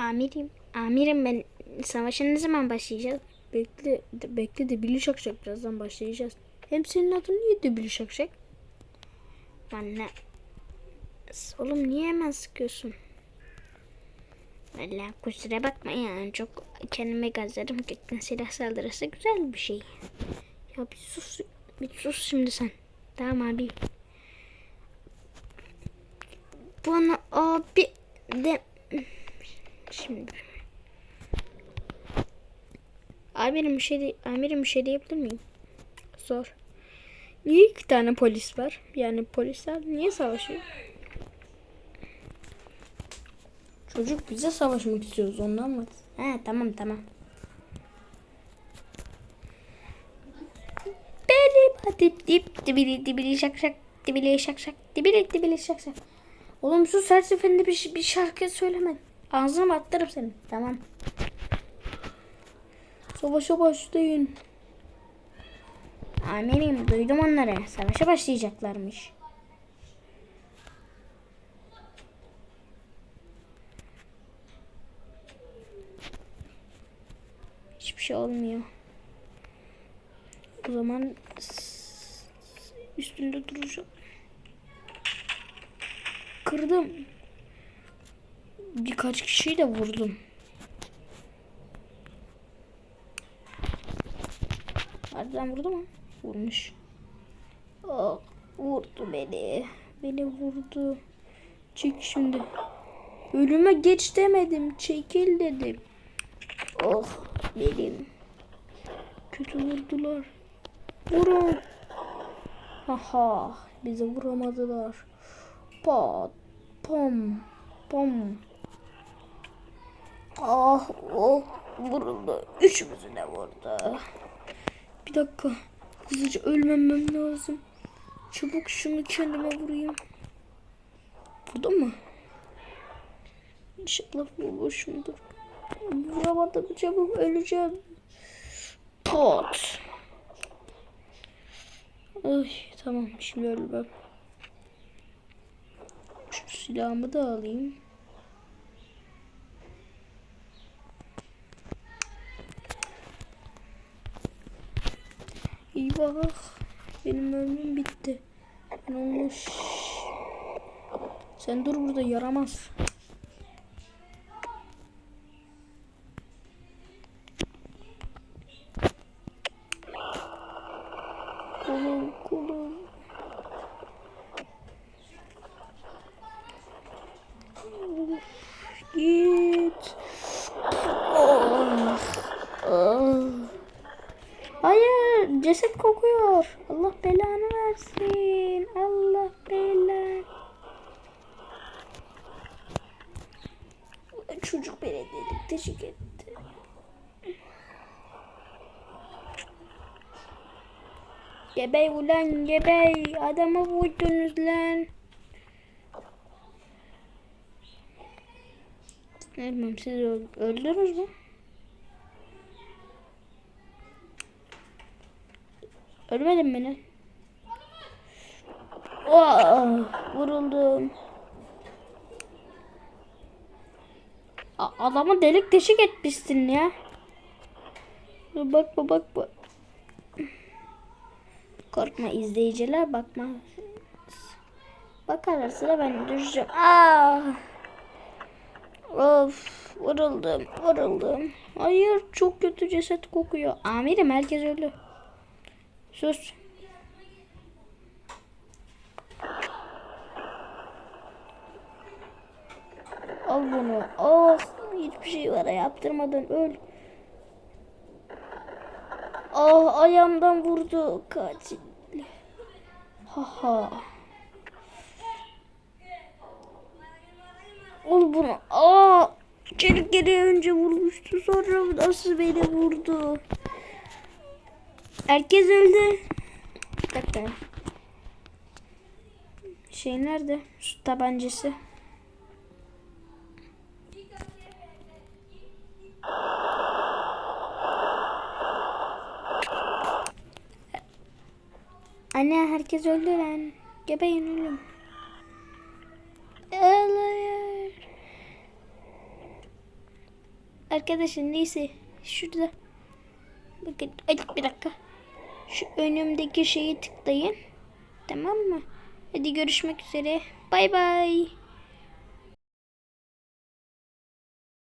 Amirim, amirim ben savaşa ne zaman başlayacağız? Bekle, bekle de Billy Şakşak birazdan başlayacağız. Hem senin adın niye de Billy Şakşak? Anne. Oğlum niye hemen sıkıyorsun? Valla kusura bakma yani çok kendime gazlarım gittin silah saldırısı güzel bir şey. Ya bir sus, bir sus şimdi sen. Tamam abi. Bana abi de... Şimdi... Amirim bir şey, amirim bir şey diyebilir miyim? Sor. Niye iki tane polis var? Yani polisler niye savaşıyor? Çocuk bize savaşmak istiyoruz ondan mı? He tamam tamam. Benim dip dip dibili dibili şak şak dibili şak şak dibili dibili şak şak. Oğlum sus her seferinde bir, bir şarkı söyleme. Ağzına mı attırırım seni. Tamam. Savaşa başlayın. Amirim duydum onları. Savaşa başlayacaklarmış. Hiçbir şey olmuyor. O zaman üstünde duracağım. Kırdım. Birkaç kişiyi de vurdum. Harbiden vurdu mu? Vurmuş. Ah, vurdu beni. Beni vurdu. Çek şimdi. Ölüme geç demedim. Çekil dedim. Oh benim. Kötü vurdular. Vurun. Haha. Bizi vuramadılar. Pat. Pom. Pom. Ah oh vuruldu. Üçümüzü de vurdu. Bir dakika. Hızlıca ölmemem lazım. Çabuk şunu kendime vurayım. Vurdun mu? İnşallah vurmuşumdur. Vuramadım çabuk öleceğim. Pot. Ay tamam şimdi ölmem. Şu silahımı da alayım. Eyvah. Benim ömrüm bitti. Ben olmuş. Sen dur burada yaramaz. Kolum kolum. Of, Git. Oh. Oh. Hayır ceset kokuyor. Allah belanı versin. Allah belanı. Çocuk beni delik deşik etti. Gebey ulan gebey. Adamı vurdunuz lan. Bilmem siz öl- öldünüz mü? Ölmedin mi lan? Oh, vuruldum. Adamı delik deşik etmişsin ya. Bakma bakma. Korkma izleyiciler bakma. Bakar sıra ben düşeceğim. Ah. Of vuruldum vuruldum. Hayır çok kötü ceset kokuyor. Amirim herkes öldü. Sus. Al bunu. Oh hiçbir şey bana yaptırmadan öl. Ah ayağımdan vurdu katil. Haha. Al bunu. Aa! Çelik geri önce vurmuştu sonra nasıl beni vurdu. Herkes öldü. Bir. Şey nerede? Su tabancası. Anne herkes öldü lan. Gebeyin oğlum. Ağlıyor. Arkadaşlar neyse şurada bakın bir dakika şu önümdeki şeyi tıklayın. Tamam mı? Hadi görüşmek üzere. Bay bay